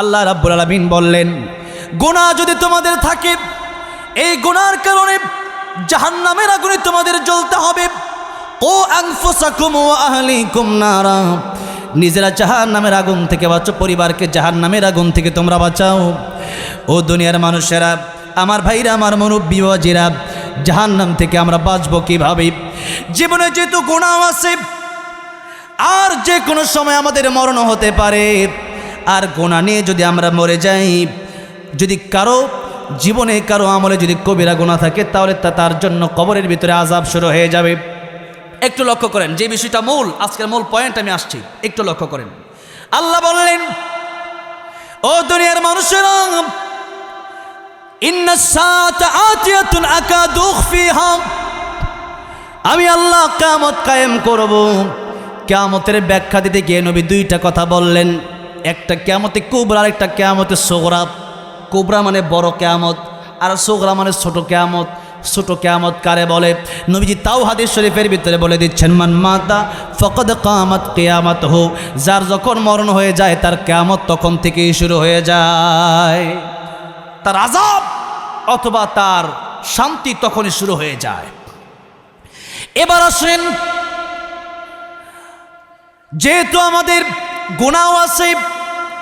আল্লাহ রাব্বুল আলামিন বললেন, গুনাহ যদি তোমাদের থাকে, এই গুনার কারণে জাহান্নামের আগুনে তোমাদের জ্বলতে হবে। ও আনফুসাকুম ওয়া আহলিকুম নারা। নিজেরা জাহান্নামের আগুন থেকে বাঁচো, পরিবারকে জাহান্নামের আগুন থেকে তোমরা বাঁচাও। ও দুনিয়ার মানুষেরা, আমার ভাইরা, আমার মুরব্বী বাজিরা জাহান্নাম থেকে আমরা বাঁচবো কীভাবে? জীবনে যেহেতু গুণাও আছে, আর যে কোনো সময় আমাদের মরণ হতে পারে। আর গোনা নিয়ে যদি আমরা মরে যাই, যদি কারও জীবনে, কারও আমলে যদি কবিরা গোনা থাকে, তাহলে তা তার জন্য কবরের ভিতরে আজাব শুরু হয়ে যাবে। একটু লক্ষ্য করেন, যে বিষয়টা মূল, আজকের মূল পয়েন্ট আমি আসছি, একটু লক্ষ্য করেন। আল্লাহ বললেন, ও দুনিয়ার মানুষেরা আমি আল্লাহ কামত কায়েম করব। কেয়ামতের ব্যাখ্যা দিতে গিয়ে নবী দুইটা কথা বললেন। একটা কেয়ামতে কুবরা আর একটা কেয়ামতে সোগরা। কোবরা মানে বড় কেয়ামত, আর সোগরা মানে ছোট কেয়ামত। ছোট কেয়ামত কারে বলে? নবীজি তাও হাদিস শরীফের ভিতরে বলে দিচ্ছেন, মান মাতা ফকদ কামাত কেয়ামত হো যার যখন মরণ হয়ে যায়, তার কেয়ামত তখন থেকেই শুরু হয়ে যায়। তার আজাব অথবা তার শান্তি তখনই শুরু হয়ে যায়। এবার আসেন, যেহেতু আমাদের গুণাও আছে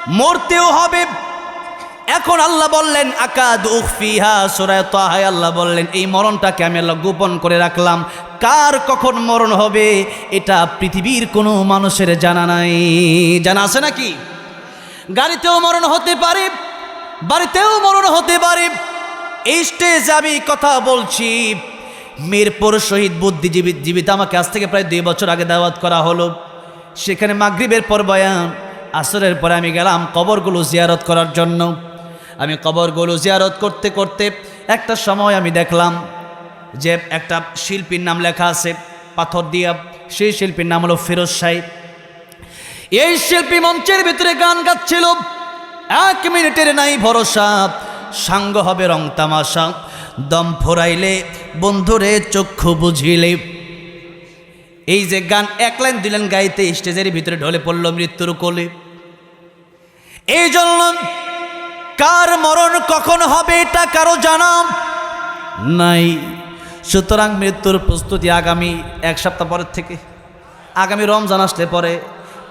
মরতেও হবে। এখন আল্লাহ বললেন, আকাদ উফিহা সুরায় তাহায় আল্লাহ বললেন, এই মরণটাকে আমি আল্লাহ গোপন করে রাখলাম। কার কখন মরণ হবে, এটা পৃথিবীর কোনো মানুষের জানা নাই। জানা আছে নাকি? গাড়িতেও মরণ হতে পারে, বাড়িতেও মরণ হতে পারে। এই স্টেজে আমি কথা বলছি। মিরপুর শহীদ বুদ্ধিজীবী, জীবিত, আমাকে আজ থেকে প্রায় দুই বছর আগে দাওয়াত করা হলো। সেখানে মাগরিবের পর বয়ান আসরের পরে আমি গেলাম কবরগুলো জিয়ারত করার জন্য। আমি কবরগুলো জিয়ারত করতে করতে একটা সময় আমি দেখলাম যে একটা শিল্পীর নাম লেখা আছে, পাথর দিয়া। সেই শিল্পীর নাম হলো ফিরোজ সাহেব। এই শিল্পী মঞ্চের ভিতরে গান গাচ্ছিল। এক মিনিটের নাই ভরসা, সাঙ্গ হবে রং তামাশা। দম ফোরাইলে বন্ধুরে চক্ষু বুঝিলে। এই যে গান, এক লাইন, দুই লাইন গাইতে স্টেজের ভিতরে ঢলে পড়ল মৃত্যুর কোলে। এই জন্য কার মরণ কখন হবে এটা কারও জানাম নাই। সুতরাং মৃত্যুর প্রস্তুতি আগামী এক সপ্তাহ পরের থেকে। আগামী রমজান আসলে পরে,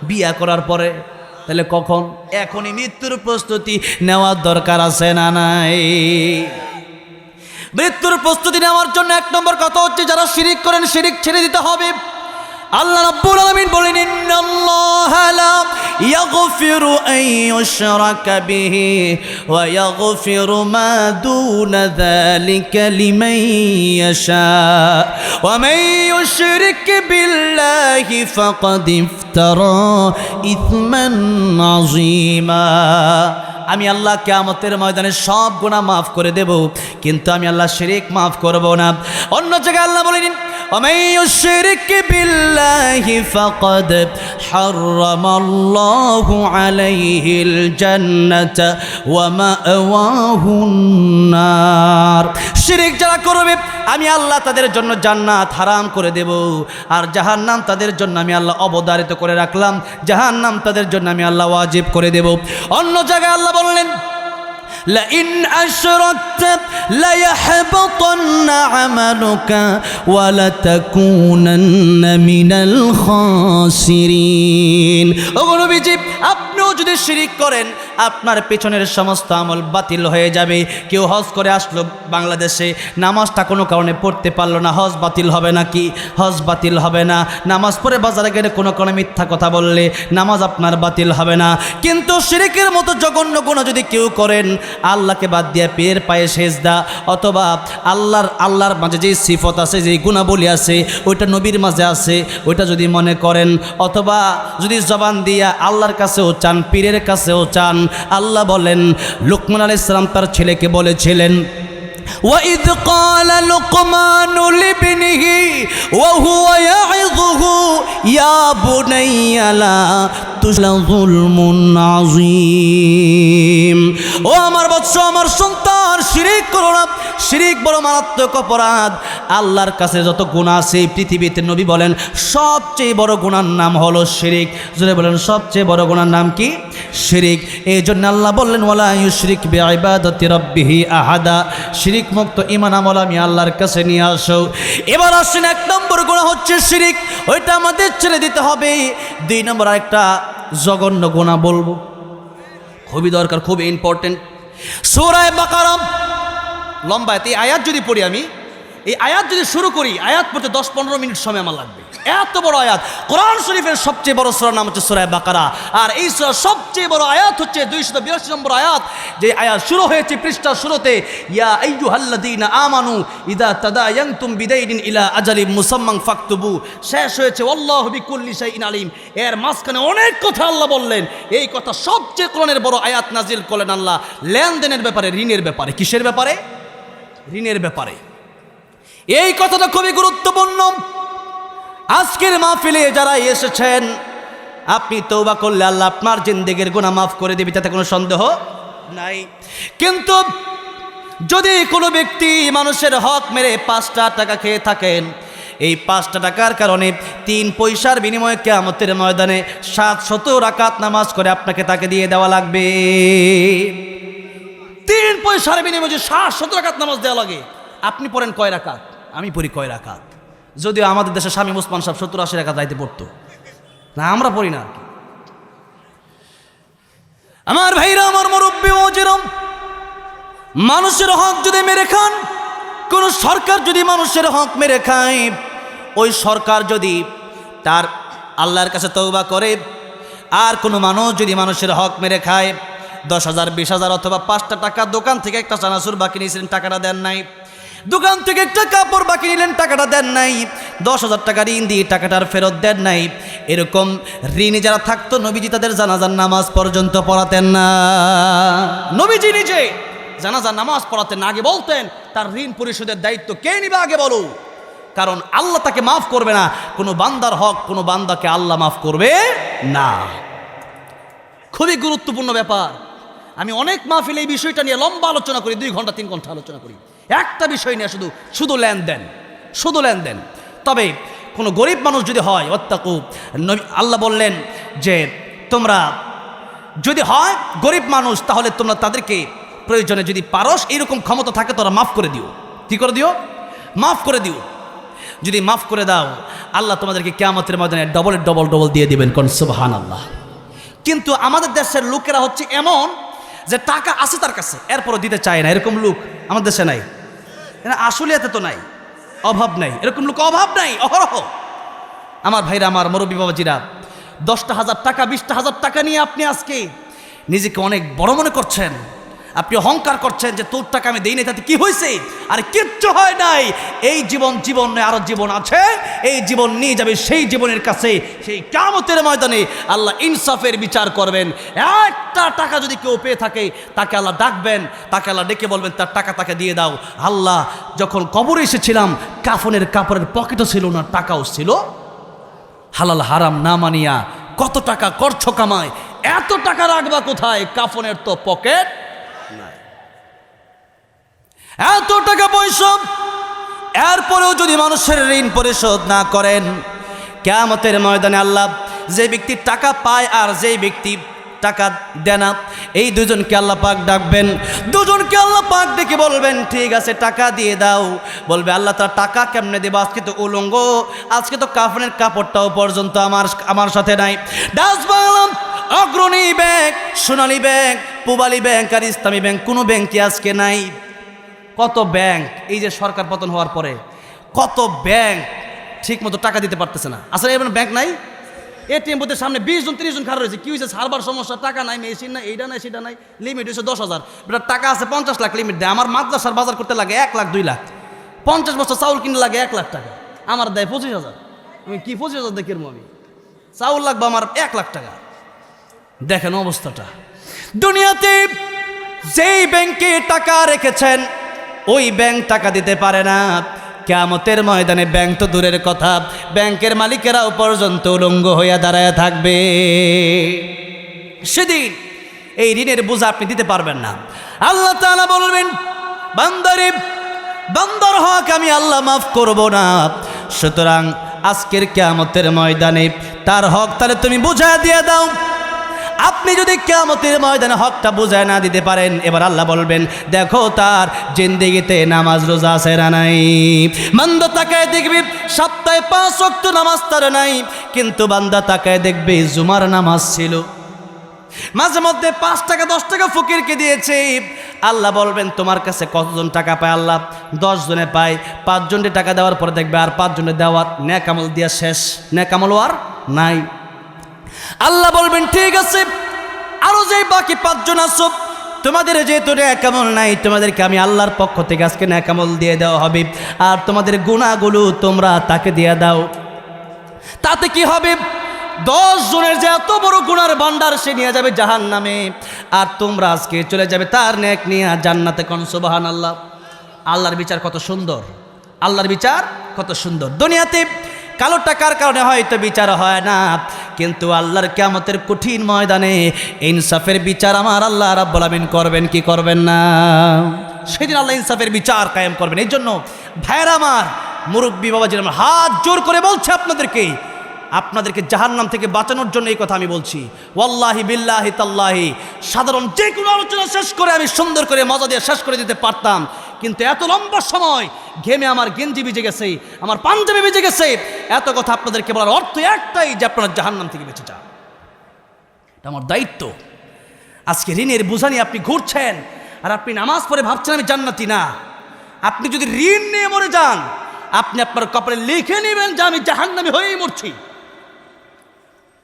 বিয়া করার পরে। তাহলে কখন? এখনই মৃত্যুর প্রস্তুতি নেওয়ার দরকার আছে না নাই? মৃত্যুর প্রস্তুতি নেওয়ার জন্য এক নম্বর কথা হচ্ছে, যারা শিরিক করেন, শিরিক ছেড়ে দিতে হবে। আল্লাহ রাব্বুল আলামিন বলেন, ইন্নাল্লাহা লা ইয়াগফিরু আন ইউশরাকা বিহি ওয়া ইয়াগফিরু মা দুনা যালিকা লিমান ইয়াশা ওয়া মান ইউশরিক বিল্লাহি ফাকাদ ইফতারা ইথমান আযীমা। আমি আল্লাহ কেয়ামতের ময়দানে সব গুণা মাফ করে দেব, কিন্তু আমি আল্লাহ শিরিক মাফ করব না। অন্য জায়গায় আল্লাহ বলেন ومن يشرك بالله فقد حرم الله عليه الجنة ومأواه النار শিরিক যারা করবে আমি আল্লাহ তাদের জন্য জান্নাত হারাম করে দেব আর জাহান্নাম তাদের জন্য আমি আল্লাহ অবদারিত করে রাখলাম জাহান্নাম তাদের জন্য আমি আল্লাহ ওয়াজিব করে দেব অন্য জায়গায় আল্লাহ বললেন لئن أشركت ليحبطن عملك ولتكونن من الخاسرين. اغلب جيب أب আপনিও যদি শিরিক করেন, আপনার পেছনের সমস্ত আমল বাতিল হয়ে যাবে। কেউ হজ করে আসলো বাংলাদেশে, নামাজটা কোনো কারণে পড়তে পারল না, হজ বাতিল হবে না কি হজ বাতিল হবে না। নামাজ পড়ে বাজারে গেলে কোনো কারণে মিথ্যা কথা বললে, নামাজ আপনার বাতিল হবে না। কিন্তু শিরিকের মতো জঘন্য গুণ যদি কেউ করেন, আল্লাহকে বাদ দিয়ে পেয়ের পায়ে সেজদা, অথবা আল্লাহর আল্লাহর মাঝে যেই সিফত আছে, যেই গুণাবলী আছে, ওইটা নবীর মাঝে আছে, ওইটা যদি মনে করেন, অথবা যদি জবান দিয়া আল্লাহর কাছেও পীরের কাছেও চান আল্লাহ বলেন লুকমান আলাইহিস সালাম তার ছেলেকে বলেছিলেন وإذ قال لقمان لابنه وهو يعظه يا بني لا تجل ظلم عظيم ও আমার বৎস, আমার সন্তান, শিরিক করো না। শিরিক বড় মারাত্মক অপরাধ। আল্লাহর কাছে যত গুণা আছে পৃথিবীতে নবী বলেন, সবচেয়ে বড় গুণার নাম হলো শিরিক। যদি বলেন, সবচেয়ে বড় গুণার নাম কি? শিরিক। এই জন্য আল্লাহ বললেন, ওয়ালা ইউশরিক বিইবাদাতি রাব্বিহি আহাদা। শিরিক মুক্ত ঈমান আমল আমি আল্লাহর কাছে নিয়ে আসো। এবার আসেন, এক নম্বর গুণা হচ্ছে শিরিক। ওইটা আমাদের ছেড়ে দিতে হবে। দুই নম্বর আরেকটা জঘন্য গোনা বলব। খুবই দরকার, খুব ইম্পর্টেন্ট সোরায় বাকারম লম্বা, এতে আয়াত যদি পড়ি আমি এই আয়াত যদি শুরু করি, আয়াত পড়তে দশ পনেরো মিনিট সময় আমার লাগবে। এত বড় আয়াত। কোরআন শরীফের সবচেয়ে বড় সুরার নাম হচ্ছে সুরায় বাকারা। আর এই সুরার সবচেয়ে বড় আয়াত হচ্ছে দুইশত বিরাশি নম্বর আয়াত। যে আয়াত শুরু হয়েছে পৃষ্ঠার শুরুতে, ইয়া আইয়ুহাল্লাযীনা আমানু ইদা তাদায়ানতুম বিদাইনিন ইলা আজালিম মুসাম্মান ফাকতুবু। শেষ হয়েছে আল্লাহু বিকুল্লি শাইইন আলিম। এর মাঝখানে অনেক কথা আল্লাহ বললেন। এই কথা সবচেয়ে কোরআনের বড় আয়াত নাজিল করলেন আল্লাহ। লেনদেনের ব্যাপারে, ঋণের ব্যাপারে, কিসের ব্যাপারে? ঋণের ব্যাপারে। এই কথাটা খুবই গুরুত্বপূর্ণ। আজকের মাহফিলে যারা এসেছেন, আপনি তৌবা করলে আল্লাহ আপনার জিন্দেগের গুণা মাফ করে দেবে, তাতে কোনো সন্দেহ নাই। কিন্তু যদি কোনো ব্যক্তি মানুষের হক মেরে পাঁচটা টাকা খেয়ে থাকেন, এই পাঁচটা টাকার কারণে তিন পয়সার বিনিময়ে কেয়ামতের ময়দানে সাত শত রাকাত নামাজ করে আপনাকে তাকে দিয়ে দেওয়া লাগবে। তিন পয়সার বিনিময়ে যে সাত শত রাকাত নামাজ দেওয়া লাগে, আপনি পড়েন কয় রাকাত? আমি পড়ি কয় রাকাত? যদিও আমাদের দেশে স্বামী মুসমান সাহেব সত্তর আশি রাকাত রাইতে পড়তো। না, আমরা পড়ি না আমার ভাইরা, আমার মুরব্বী ও যেরম মানুষের হক যদি মেরে খান, কোন সরকার যদি মানুষের হক মেরে খায়, ওই সরকার যদি তার আল্লাহর কাছে তৌবা করে, আর কোনো মানুষ যদি মানুষের হক মেরে খায়, দশ হাজার, বিশ হাজার অথবা পাঁচটা টাকা দোকান থেকে একটা চানাচুর বাকি নিয়েছিলেন, টাকাটা দেন নাই। দোকান থেকে একটা কাপড় বাকি নিলেন, টাকাটা দেন নাই। দশ হাজার টাকা ঋণ দিয়ে টাকাটার ফেরত দেন নাই। এরকম ঋণে যারা থাকতো, নবীজি তাদের জানাজার নামাজ পর্যন্ত পড়াতেন না। নবীজি নিজে জানাজার নামাজ পড়াতেন না। আগে বলতেন, তার ঋণ পরিশোধের দায়িত্ব কে নিবে আগে বলো। কারণ আল্লাহ তাকে মাফ করবে না। কোনো বান্দার হক, কোনো বান্দাকে আল্লাহ মাফ করবে না। খুবই গুরুত্বপূর্ণ ব্যাপার। আমি অনেক মাহফিলে এই বিষয়টা নিয়ে লম্বা আলোচনা করি, দুই ঘণ্টা, তিন ঘণ্টা আলোচনা করি। একটা বিষয় নিয়ে শুধু শুধু লেনদেন শুধু লেনদেন। তবে কোনো গরিব মানুষ যদি হয় অত্যাকু আল্লাহ বললেন যে তোমরা যদি হয় গরিব মানুষ, তাহলে তোমরা তাদেরকে প্রয়োজনে যদি পারস এইরকম ক্ষমতা থাকে, তোরা মাফ করে দিও। কি করে দিও? মাফ করে দিও। যদি মাফ করে দাও, আল্লাহ তোমাদেরকে কেয়ামতের ময়দানে ডবল ডবল ডবল দিয়ে দিবেন, কোন সুবাহান আল্লাহ কিন্তু আমাদের দেশের লোকেরা হচ্ছে এমন যে টাকা আছে তার কাছে, এরপরও দিতে চায় না। এরকম লোক আমাদের দেশে নাই। আসলে এতে তো নাই, অভাব নাই। এরকম লোক অভাব নাই, অহরহ। আমার ভাইরা, আমার মরবী বাবাজিরা, দশটা হাজার টাকা, বিশটা হাজার টাকা নিয়ে আপনি আজকে নিজেকে অনেক বড় মনে করছেন। আপনি অহংকার করছেন যে তোর টাকা আমি দেই নাই, তাতে কি হয়েছে আর কিচ্ছু হয় নাই। এই জীবন জীবন নয়, আরও জীবন আছে। এই জীবন নিয়ে যাবে সেই জীবনের কাছে, সেই কামতের ময়দানে আল্লাহ ইনসাফের বিচার করবেন। একটা টাকা যদি কেউ পেয়ে থাকে, তাকে আল্লাহ ডাকবেন, তাকে আল্লাহ ডেকে বলবেন, তার টাকা তাকে দিয়ে দাও। আল্লাহ, যখন কবরে এসেছিলাম, কাফনের কাপড়ের পকেটও ছিল না, টাকাও ছিল। হালাল হারাম না মানিয়া, কত টাকা করছ কামায়, এত টাকা রাখবা কোথায়? কাফনের তো পকেট এত টাকা পয়সা। এরপরেও যদি মানুষের ঋণ পরিশোধ না করেন, কেয়ামতের ময়দানে আল্লাহ যে ব্যক্তি টাকা পায় আর যে ব্যক্তি টাকা দেয় না, এই দুজনকে আল্লাহ পাক ডাকবেন। দুজনকে আল্লাহ পাক ডেকে বলবেন, ঠিক আছে, টাকা দিয়ে দাও। বলবে, আল্লাহ, তার টাকা কেমনে দেবো? আজকে তো উলঙ্গ, আজকে তো কাফনের কাপড়টাও পর্যন্ত আমার আমার সাথে নাই। ডাস বাংলাম, Agrani bank, Sonali bank, Pubali bank আর ইসলামী ব্যাংক, কোনো ব্যাংকই আজকে নাই। কত ব্যাংক এই যে সরকার পতন হওয়ার পরে, কত ব্যাংক ঠিক মতো টাকা দিতে পারতেছে না। আসলে এমন ব্যাংক নাই? এটিএম বুথের সামনে বিশ জন, তিরিশ জন খারাপ রয়েছে। কি হয়েছে সার্ভার সমস্যা, টাকা নাই, মেশিন নাই এইটা নাই সেটা নাই লিমিট হয়েছে দশ হাজার। টাকা আছে পঞ্চাশ লাখ লিমিট দেয়। আমার মাদ্রাসার বাজার করতে লাগে এক লাখ, দুই লাখ। পঞ্চাশ বছর চাউল কিনতে লাগে এক লাখ টাকা। আমার দেয় পঁচিশ হাজার। আমি কি পঁচিশ হাজার দেখি আমি? চাউল লাগবে আমার এক লাখ টাকা। দেখেন অবস্থাটা। দুনিয়াতে যেই ব্যাংকে টাকা রেখেছেন ওই ব্যাংক টাকা দিতে পারে না। কেমতের ময়দানে ব্যাংক তো দূরের কথা। ব্যাংকের মালিকেরাও পর্যন্ত উলঙ্গ হইয়া দাঁড়ায় থাকবে। সেদিন এই ঋণের বোঝা আপনি দিতে পারবেন না। আল্লাহ তাআলা বলবেন, বান্দারে, বান্দার হক আমি আল্লাহ মাফ করব না। সুতরাং আজকের কেয়ামতের ময়দানে তার হক তাহলে তুমি বুঝা দিয়ে দাও। আপনি যদি কেয়ামতের ময়দানে হকটা বুঝায় না দিতে পারেন, এবার আল্লাহ বলবেন, দেখো তার জিন্দিগিতে নামাজ রোজা আছে না নাই। বান্দা তাকায় দেখবি, সপ্তাহে পাঁচ অক্ট নামাজ তার নাই। কিন্তু বান্দা তাকায় দেখবে, জুমার নামাজ ছিল। মাঝে মধ্যে পাঁচ টাকা, দশ টাকা ফকিরকে দিয়েছে। আল্লাহ বলবেন, তোমার কাছে কতজন টাকা পায় আল্লাহ? দশ জনে পায়। পাঁচজনকে টাকা দেওয়ার পরে দেখবে আর পাঁচজনে দেওয়ার ন্যাকামল দিয়া শেষ। ন্যাকামল আর নাই। আল্লাহ বলবেন, ঠিক আছে, আরও যে বাকি পাঁচজন আসো তোমাদের যেহেতু ন্যাকামল নাই, তোমাদেরকে আমি আল্লাহর পক্ষ থেকে আজকে ন্যাকামল দিয়ে দেওয়া হবে। আর তোমাদের গুণাগুলো তোমরা তাকে দিয়ে দাও। তাতে কি হবে? দশ জনের যে এত বড় গুণার ভান্ডার সে নিয়ে যাবে জাহান নামে আর তোমরা আজকে চলে যাবে তার নেক নিয়ে জান্নাতে কন সুবাহান আল্লাহ আল্লাহর বিচার কত সুন্দর। আল্লাহর বিচার কত সুন্দর। দুনিয়াতে কালো টাকার কারণে হয়তো বিচার হয় না। কিন্তু আল্লাহর কেমতের কঠিন ময়দানে ইনসাফের বিচার আমার আল্লাহ রাব্বুল করবেন, কি করবেন না? সেদিন আল্লাহ ইনসাফের বিচার কায়েম করবেন। এই জন্য ভাইয়ের আমার, মুরব্বী বাবাজির আমার হাত জোর করে বলছে আপনাদেরকে। আপনাদেরকে জাহান্নাম থেকে বাঁচানোর জন্য এই কথা আমি বলছি। ওয়াল্লাহি বিল্লাহি তাল্লাহি। সাধারণ যে কোনো আলোচনা শেষ করে আমি সুন্দর করে মজা দিয়ে শেষ করে দিতে পারতাম। কিন্তু এত লম্বা সময় ঘেমে আমার গেঞ্জি ভিজে গেছে, আমার পাঞ্জাবি ভিজে গেছে। এত কথা আপনাদেরকে বলার অর্থ একটাই যে আপনারা জাহান্নাম থেকে বেঁচে যান। এটা আমার দায়িত্ব। আজকে ঋণের বোঝা নিয়ে আপনি ঘুরছেন আর আপনি নামাজ পড়ে ভাবছেন আমি জান্নাতি না। আপনি যদি ঋণ নিয়ে মরে যান, আপনি আপনার কপালে লিখে নেবেন যে আমি জাহান্নামি হয়েই মরছি।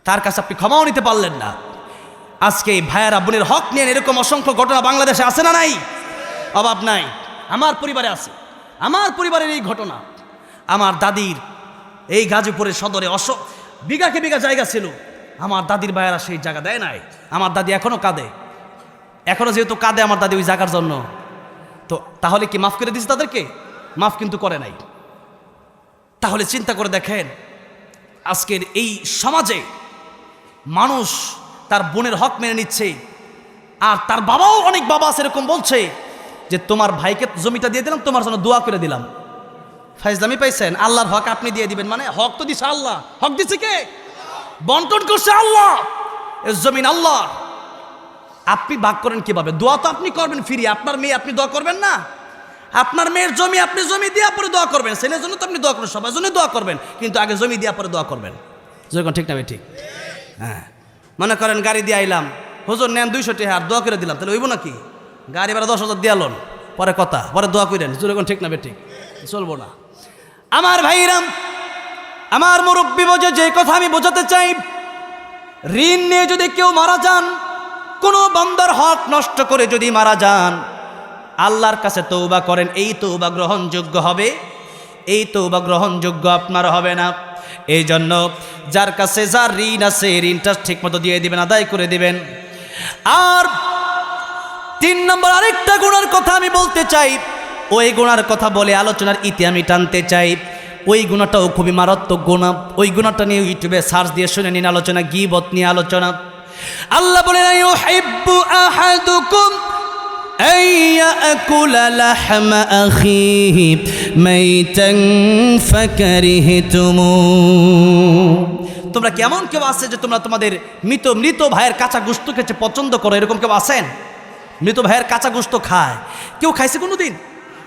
তার কাছে আপনি ক্ষমাও নিতে পারলেন না। আজকে ভাইয়ারা বোনের হক নিয়ে এরকম অসংখ্য ঘটনা বাংলাদেশে আছে না নাই? অভাব নাই। আমার পরিবারে আছে। আমার পরিবারের এই ঘটনা, আমার দাদির এই গাজীপুরের সদরে অস, বিঘাকে বিঘা জায়গা ছিল। আমার দাদির ভাইয়ারা সেই জায়গা দেয় নাই। আমার দাদি এখনও কাঁদে। এখনও যেহেতু কাঁদে আমার দাদি ওই জায়গার জন্য। তো তাহলে কি মাফ করে দিচ্ছে তাদেরকে? মাফ কিন্তু করে নাই। তাহলে চিন্তা করে দেখেন, আজকের এই সমাজে মানুষ তার বোনের হক মেনে নিচ্ছে, আর তার বাবাও অনেক বাবা আছে এরকম বলছে। যে তোমার ভাইকে জমিটা দিয়ে দিলাম, তোমার জন্য দোয়া করে দিলাম। ফাইজলামি পাইছেন? আল্লাহর হক আপনি দিয়ে দিবেন মানে হক তো দিছে আল্লাহ। হক দিছে কে? বন্টন করছে আল্লাহ। এ জমিন আল্লাহ। আপনি ভাগ করেন কীভাবে? দোয়া তো আপনি করবেন ফিরি, আপনার মেয়ে আপনি দোয়া করবেন না? আপনার মেয়ের জমি, আপনি জমি দেওয়া পরে দোয়া করবেন। ছেলের জন্য তো আপনি দোয়া করবেন সবার জন্য দোয়া করবেন। কিন্তু আগে জমি দেওয়া পরে দোয়া করবেন। যখন ঠিক না ঠিক। হ্যাঁ। মনে করেন গাড়ি দিয়ে আইলাম। হুজুর নেন দুইশো টাকা দোয়া করে দিলাম। তাহলে হইব নাকি? গাড়ি ভাড়া দশ হাজার দিয়ালন পরে কথা, পরে দোয়া করেন হুজুর এখন ঠিক না ভাই ঠিক? চলবো না। আমার ভাইরাম, আমার মুরব্বী বোঝে যে কথা আমি বোঝাতে চাই, ঋণ নিয়ে যদি কেউ মারা যান, কোনো বন্দর হক নষ্ট করে যদি মারা যান, আল্লাহর কাছে তৌবা করেন, এই তৌবা গ্রহণযোগ্য হবে, এই তৌবা গ্রহণযোগ্য আপনার হবে না। এই জন্য যার কাছে যার ঋণ আছে, ঋণটা ঠিকমতো দিয়ে দিবেন, আদায় করে দিবেন। আর তিন নম্বর আরেকটা গুণার কথা আমি বলতে চাই ওই গুণার কথা বলে আলোচনার ইতি আমি টানতে চাই ওই গুণাটাও খুবই মারাত্মক গুণা ওই গুণাটা নিয়ে ইউটিউবে সার্চ দিয়ে শুনে নিন আলোচনা গিবত নিয়ে আলোচনা আল্লাহ বলে ইউহিব্বু আহাদুকুম أن يأكل لحم أخيه ميتا فكرهتموه তোমরা কেমন কেউ আছে যে তোমরা তোমাদের মৃত মৃত ভাইয়ের কাঁচা গোস্ত খেতে পছন্দ করো এরকম কেউ আছেন মৃত ভাইয়ের কাঁচা গোস্ত খায়। কেউ খাইছে কোনো দিন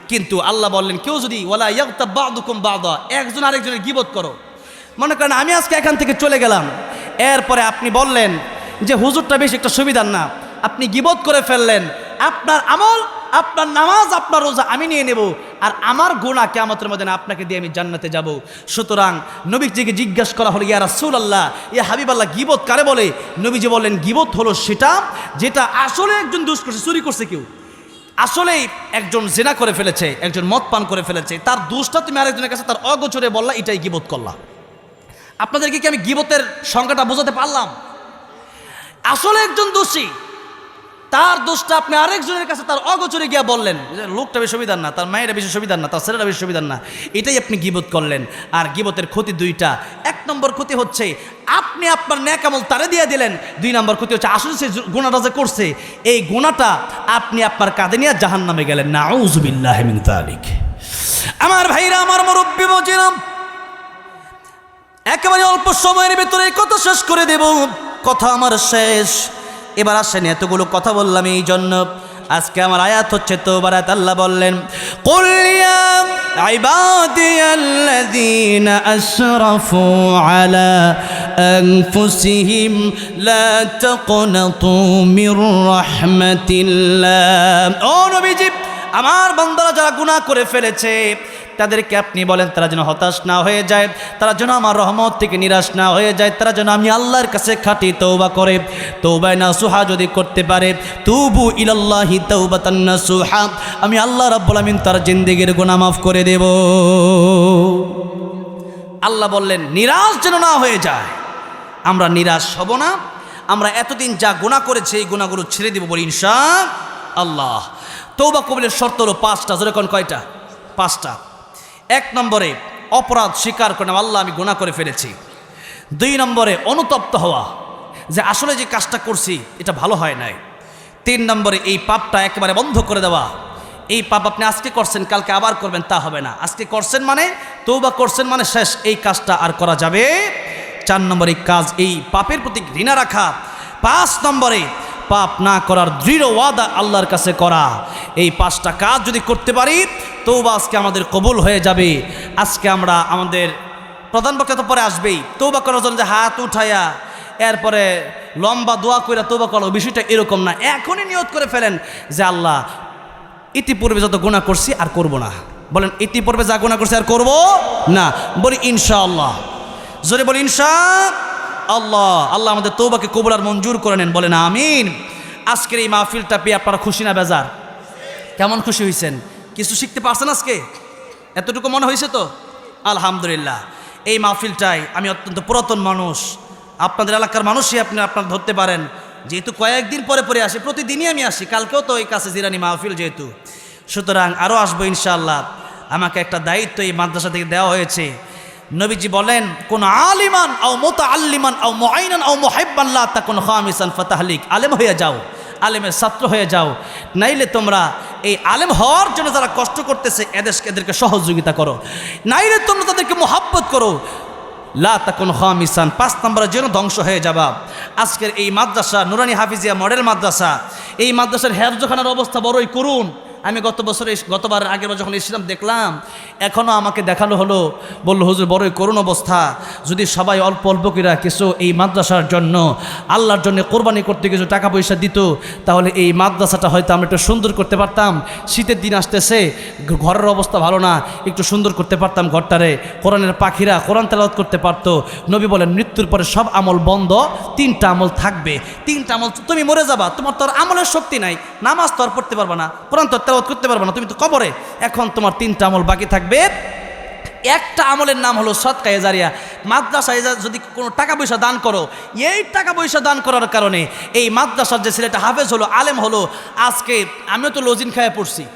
কিন্তু আল্লাহ বললেন, কেউ যদি ওলা ইয়াক্তা বাদুকুম বাদা একজন আরেকজনের গিবত করো। মনে করেন, আমি আজকে এখান থেকে চলে গেলাম। এরপরে আপনি বললেন যে, হুজুরটা বেশি একটা সুবিধার না। আপনি গিবত করে ফেললেন। আপনার আমল, আপনার নামাজ, আপনার রোজা আমি নিয়ে নেব। আর আমার গোনা কেমতের মধ্যে আপনাকে দিয়ে আমি জান্নাতে যাব। সুতরাং নবীজিকে জিজ্ঞাসা করা হলো, ইয়া রাসূল আল্লাহ ইয়া হাবিব আল্লাহ গিবত কারে বলে? নবীজি বললেন, গিবত হলো সেটা যেটা আসলে একজন দুষ করছে, চুরি করছে কেউ। আসলেই একজন জেনা করে ফেলেছে, একজন মদ পান করে ফেলেছে। তার দোষটা তুমি আরেকজনের কাছে তার অগোচরে বললা, এটাই গিবত করলা। আপনাদেরকে কি আমি গিবতের সংখ্যাটা বোঝাতে পারলাম? আসলে একজন দোষী তার দোষটা আপনি আরেকজনের কাছে তার অগোচরে গিয়া বললেন। লোকটা বেশি সুবিধার না, তার মায়েরা বেশি সুবিধার না, তার ছেলেরা বেশি সুবিধার না, এটাই আপনি গিবত করলেন। আর গিবতের ক্ষতি দুইটা। এক নম্বর ক্ষতি হচ্ছে, আপনি আপনার ন্যাকামল তারে দিয়ে দিলেন। দুই নম্বর ক্ষতি হচ্ছে আসলে সে গোনাটা যে করছে, এই গোনাটা আপনি আপনার কাঁধে নিয়ে জাহান নামে গেলেন। না আউজবিল্লাহ মিন তালিক আমার ভাইরা, আমার মুরব্বী মজিরাম একেবারে অল্প সময়ের ভিতরে কত শেষ করে দেব। কথা আমার শেষ। এবার আসেন এতগুলো কথা বললাম এই জন্য আজকে আমার আয়াত হচ্ছে তো বারাত আল্লাহ বললেন قل يا عبادي الذين أسرفوا على أنفسهم لا تقنطوا من رحمة الله ও নবীজি আমার বান্দারা যারা গুনাহ করে ফেলেছে তাদেরকে আপনি বলেন, তারা যেন হতাশ না হয়ে যায়, তারা যেন আমার রহমত থেকে নিরাশ না হয়ে যায়, তারা যেন আমি আল্লাহর কাছে খাটি তৌবা করে। তৌবায় না সুহা যদি করতে পারে, তুবু ইলাল্লাহি তৌবাতান সুহা আমি আল্লাহ রাব্বুল আমিন তার জিন্দেগির গুনাহ মাফ করে দেব। আল্লাহ বললেন, নিরাশ যেন না হয়ে যায়, আমরা নিরাশ হব না, আমরা এতদিন যা গুণা করেছি, এই গুণাগুলো ছেড়ে দিব বলি ইনশা আল্লাহ। তৌবা কবিলের শর্ত হলো পাঁচটা যেরকম কয়টা? পাঁচটা। এক নম্বরে অপরাধ স্বীকার করে আল্লাহ, আমি গুণা করে ফেলেছি। দুই নম্বরে অনুতপ্ত হওয়া, যে আসলে যে কাজটা করছি, এটা ভালো হয় নাই। তিন নম্বরে এই পাপটা একেবারে বন্ধ করে দেওয়া, এই পাপ আপনি আজকে করছেন, কালকে আবার করবেন, তা হবে না। আজকে করছেন মানে তৌবা করছেন মানে শেষ, এই কাজটা আর করা যাবে। চার নম্বরে কাজ, এই পাপের প্রতি ঘৃণা রাখা। পাঁচ নম্বরে পাপ না করার দৃঢ় ওয়াদা আল্লাহর কাছে করা। এই পাঁচটা কাজ যদি করতে পারি তৌবা আজকে আমাদের কবুল হয়ে যাবে। আজকে আমরা আমাদের প্রধান পক্ষে তো পরে আসবেই। তৌবা করার জন্য যে হাত উঠাইয়া এরপরে লম্বা দোয়া করে তৌবা করা বিষয়টা এরকম না। এখনই নিয়ত করে ফেলেন যে আল্লাহ, ইতিপূর্বে যত গুণা করছি আর করব না। বলেন, ইতিপূর্বে যা গুণা করছি আর করব না। বলি, ইনশাআল্লাহ। জোরে বলি, ইনশা আল্লাহ। আল্লাহ আমাদের তৌবাকে কবুল আর মঞ্জুর করে নেন। বলেন, আমিন। আজকের এই মাহফিলটা পেয়ে আপনারা খুশি না, বেজার? কেমন খুশি হয়েছেন কিছু শিখতে পারছেন আজকে? এতটুকু মনে হয়েছে তো? আলহামদুলিল্লাহ। এই মাহফিলটাই আমি অত্যন্ত পুরাতন মানুষ। আপনাদের এলাকার মানুষই আপনি আপনার ধরতে পারেন। যেহেতু কয়েকদিন পরে পরে আসি, প্রতিদিনই আমি আসি। কালকেও তো এই কাছে জিরানি মাহফিল যেহেতু। সুতরাং আরও আসব ইনশাআল্লাহ। আমাকে একটা দায়িত্ব এই মাদ্রাসা থেকে দেওয়া হয়েছে। নবীজি বলেন, কোন আলিমান আও মোতা আল্লিমান আও মোয়াইনান আও মোহাইবাল্লাহ তা কোন খামিসান ফাতাহলিক। আলেম হয়ে যাও। আলেমের ছাত্র হয়ে যাও। নাইলে তোমরা এই আলেম হওয়ার জন্য যারা কষ্ট করতেছে এদেরকে এদেরকে সহযোগিতা করো। নাইলে তোমরা তাদেরকে মোহাব্বত করো। লা তাকুন খামিসান, পাঁচ নম্বরের যেন ধ্বংস হয়ে যাবা। আজকের এই মাদ্রাসা, নুরানি হাফিজিয়া মডেল মাদ্রাসা, এই মাদ্রাসার হেফজখানার অবস্থা বড়ই করুন আমি গত বছরে গতবার আগের যখন এসেছিলাম, দেখলাম এখনও আমাকে দেখানো হলো, বলল, হুজুর বড়ই করুণ অবস্থা। যদি সবাই অল্প অল্প কিরা কিছু এই মাদ্রাসার জন্য, আল্লাহর জন্য কোরবানি করতে কিছু টাকা পয়সা দিত, তাহলে এই মাদ্রাসাটা হয়তো আমরা একটু সুন্দর করতে পারতাম। শীতের দিন আসতেছে ঘরের অবস্থা ভালো না, একটু সুন্দর করতে পারতাম ঘরটারে। কোরআনের পাখিরা কোরআন তেলাওয়াত করতে পারতো। নবী বলেন, মৃত্যুর পরে সব আমল বন্ধ, তিনটা আমল থাকবে। তিনটা আমল, তুমি মরে যাবা, তোমার তো আর আমলের শক্তি নাই, নামাজ তো আর পড়তে পারবা না। কোরআন তো আর তেলাওয়াত করতে পারব না, তুমি তো কবরে। এখন তোমার তিনটা আমল বাকি থাকবে। একটা আমলের নাম হলো সৎকা এজারিয়া মাদ্রাসা এজার যদি কোনো টাকা পয়সা দান করো, এই টাকা পয়সা দান করার কারণে এই মাদ্রাসার যে ছেলেটা হাফেজ হলো, আলেম হলো, আজকে আমিও তো লজিন খায় পড়ছি।